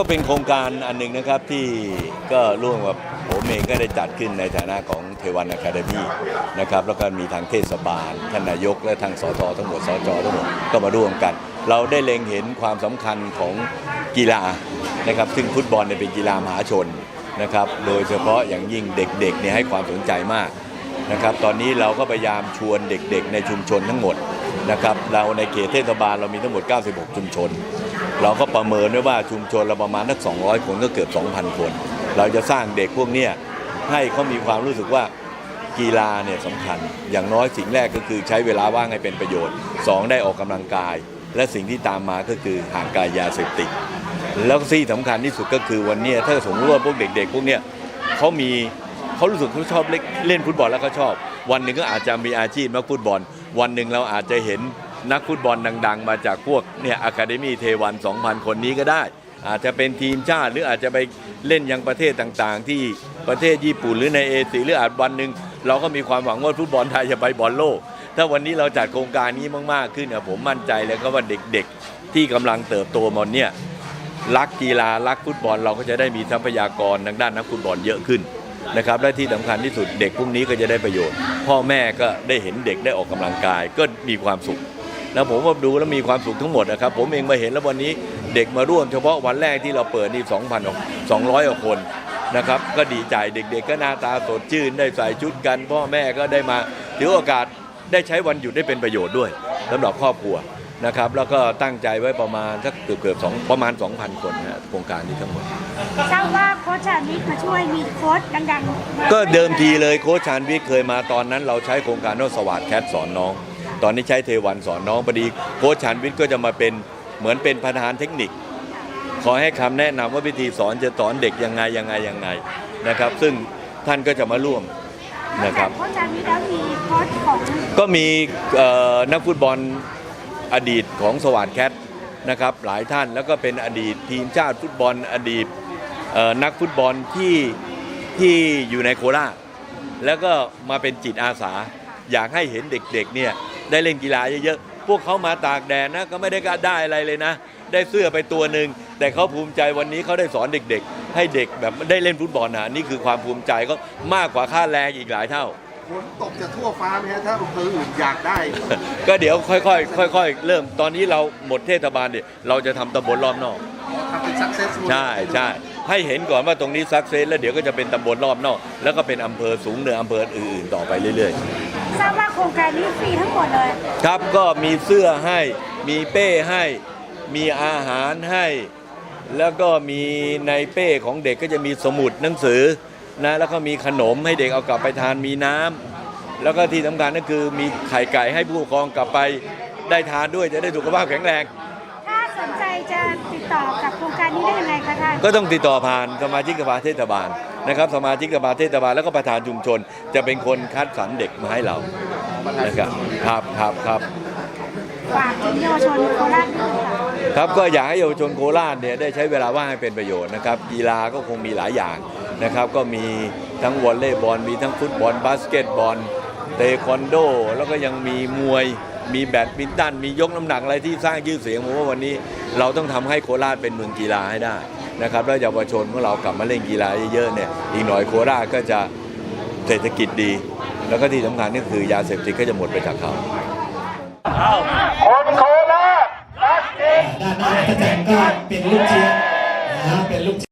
ก็เป็นโครงการอันหนึ่งนะครับที่ก็ร่วมกับผมเองก็ได้จัดขึ้นในฐานะของเทวันอะคาเดมี่นะครับแล้วก็มีทางเทศบาลท่านนายกและทางสททั้งหมดสจทั้งหมดก็มาร่วมกัน เราได้เล็งเห็นความสำคัญของกีฬานะครับซึ่งฟุตบอลเนี่ยเป็นกีฬามหาชนนะครับโดยเฉพาะอย่างยิ่งเด็กๆเนี่ยให้ความสนใจมากนะครับตอนนี้เราก็พยายามชวนเด็กๆ ในชุมชนทั้งหมดนะครับเราในเขตเทศบาลเรามีทั้งหมด 96 ชุมชน เราก็ประเมินไว้ว่าชุมชนเราประมาณสัก200 คนก็เกือบ 2,000 คน เราจะสร้างเด็กพวกเนี้ยให้เขามีความรู้สึกว่ากีฬาเนี่ยสำคัญ อย่างน้อยสิ่งแรกก็คือใช้เวลาว่างให้เป็นประโยชน์สองได้ออกกำลังกาย และสิ่งที่ตามมาก็คือห่างไกลยาเสพติดแล้วที่สำคัญที่สุดก็คือวันนี้ถ้าสมมติว่าพวกเด็ก ๆ พวกเนี้ยเขามีเขารู้สึกเขาชอบเล่นเล่นฟุตบอลแล้วเขาชอบ วันหนึ่งก็อาจจะมีอาชีพนักฟุตบอล วันหนึ่งเราอาจจะเห็น นักฟุตบอลดัง ๆ มาจากพวกเนี่ยอะคาเดมี่เทวัน 2,000 คนนี้ก็ได้ อาจจะเป็นทีมชาติหรืออาจจะไปเล่นยังประเทศต่างๆ ที่ประเทศญี่ปุ่นหรือในเอเชียหรืออาจวันหนึ่งเราก็มีความหวังว่าฟุตบอลไทยจะไปบอลโลก ถ้าวันนี้เราจัดโครงการนี้มากๆขึ้นเนี่ยผมมั่นใจเลยก็ว่าเด็กๆ ที่กำลังเติบโตมาเนี่ยรักกีฬารักฟุตบอลเราก็จะได้มีทรัพยากรทางด้านนักฟุตบอลเยอะขึ้นนะครับและที่สำคัญที่สุดเด็กพวกนี้ก็จะได้ประโยชน์ พ่อแม่ก็ได้เห็นเด็กได้ออกกำลังกายก็มีความสุข แล้วผมว่าดูแล้วมีความสุขทั้งหมดนะครับ ผมเองมาเห็นแล้ววันนี้เด็กมาร่วมเฉพาะวันแรกที่เราเปิดนี่2,000กว่า200กว่าคนนะครับก็ดีใจเด็กๆ ก็หน้าตาสดชื่นได้ใส่ชุดกัน พ่อแม่ก็ได้มาถือโอกาสได้ใช้วันหยุดได้เป็นประโยชน์ด้วยสำหรับครอบครัวนะครับแล้วก็ตั้งใจไว้ประมาณสักเกือบเกือบๆสองประมาณ 2,000 คนนะโครงการนี้ทั้งหมดทราบว่าโค้ชชาญวิทย์มาช่วยมีโค้ชดังๆมาก็เดิมทีเลยโค้ชชานวิทย์เคยมาตอนนั้นเราใช้โครงการว่าสวัสดแคทสอนน้อง ตอนนี้ใช้เทวันสอนน้องพอดีโค้ชชานวิทย์ก็จะมาเป็นเหมือนเป็นประธานเทคนิค ขอให้คำแนะนำว่าวิธีสอนจะสอนเด็กยังไงยังไงยังไงนะครับ ซึ่งท่านก็จะมาร่วมนะครับโค้ชชาญวิทย์แล้วมีโค้ชของก็มีนักฟุตบอลอดีตของสวัสดแคทนะครับหลายท่านแล้วก็เป็นอดีตทีมชาติฟุตบอลอดีตนักฟุตบอลที่ที่อยู่ในโคราชแล้วก็มาเป็นจิตอาสา อยากให้เห็นเด็กๆเนี่ย ได้เล่นกีฬาเยอะๆ พวกเขามาตากแดดนะก็ไม่ได้ก็ได้อะไรเลยนะ ได้เสื้อไปตัวหนึ่งแต่เขาภูมิใจวันนี้เขาได้สอนเด็กๆ ให้เด็กแบบได้เล่นฟุตบอลนะนี่คือความภูมิใจก็มากกว่าค่าแรงอีกหลายเท่าฝนตกจะทั่วฟ้าไหมฮะถ้าอำเภออื่นอยากได้ ก็เดี๋ยวค่อยๆค่อยๆเริ่มตอนนี้เราหมดเทศบาลเดี๋ยวเราจะทำตำบลรอบนอก ทำเป็น successful ใช่ใช่ให้เห็นก่อนว่าตรงนี้ซักเซสแล้วเดี๋ยวก็จะเป็นตำบลรอบนอก แล้วก็เป็นอำเภอสูงเหนืออำเภออื่นๆต่อไปเรื่อย ทราบว่าโครงการนี้ฟรีทั้งหมดเลยๆครับก็มีเสื้อให้ มีเป้ให้ มีอาหารให้ แล้วก็มีในเป้ของเด็กก็จะมีสมุดหนังสือนะแล้วก็มีขนมให้เด็กเอากลับไปทานมีน้ำแล้วก็ที่สำคัญก็คือมีไข่ไก่ให้ผู้ปกครองกลับไปได้ทานด้วยจะได้สุขภาพแข็งแรง ถ้าสนใจจะติดต่อกับโครงการนี้ได้ยังไงคะท่าน ก็ต้องติดต่อผ่านสมาชิกสภาเทศบาล นะครับสมาชิกสภาเทศบาลแล้วก็ประธานชุมชน จะเป็นคนคัดสรรเด็กมาให้เรานะครับครับครับครับฝากถึงเยาวชนโคราชด้วยค่ะครับก็อยากให้เยาวชนโคราชเนี่ยได้ใช้เวลาว่างให้เป็นประโยชน์นะครับกีฬาก็คงมีหลายอย่างนะครับ ก็มีทั้งวอลเลย์บอลมีทั้งฟุตบอลบาสเกตบอลเทควันโด แล้วก็ยังมีมวย มีแบดมินตัน มียกน้ำหนักอะไรที่สร้างชื่อเสียงผมว่าวันนี้เราต้องทำให้โคราชเป็นเมืองกีฬาให้ได้ นะครับแล้วเยาวชนของเรากลับมาเล่นกีฬาเยอะๆเนี่ยอีกหน่อยโคราชก็จะเศรษฐกิจดี แล้วก็ที่สำคัญก็คือยาเสพติดก็จะหมดไปจากเขาด้านหน้าพระจันทร์ก็เป็นลูกเชียร์